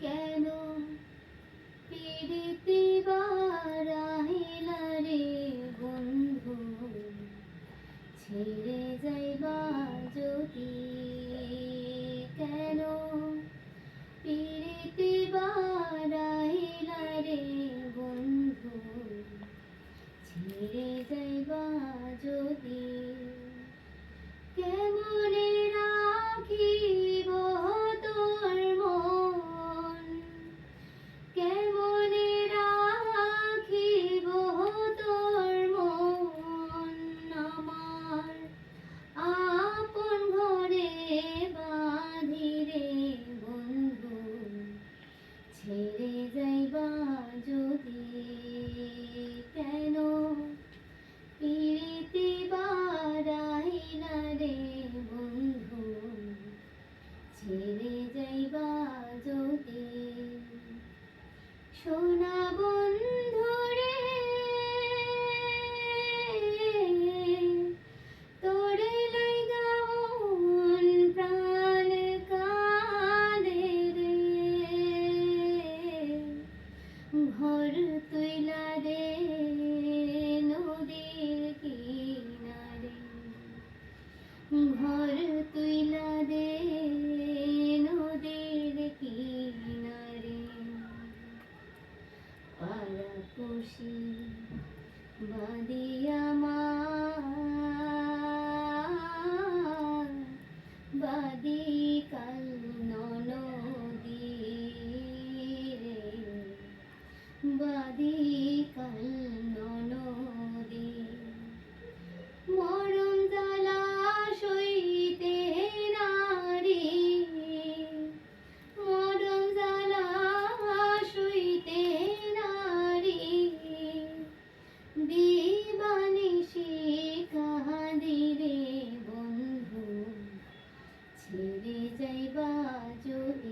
কেন পিরিতি বারাহিলা রে বন্ধু? ছেড়ে যাইবা যদি। কেন পিরিতি বারাহিলা রে বন্ধু? ছেড়ে যাইবা যদি। কেমনে রাখিব সোনা বন্ধু রে তোরে লাইগা প্রাণ ঘর তুইলা রে নদীর কিনারে। ঘর তুইলা দে বাদি কাল ছেড়ে যাইবা যদি কেন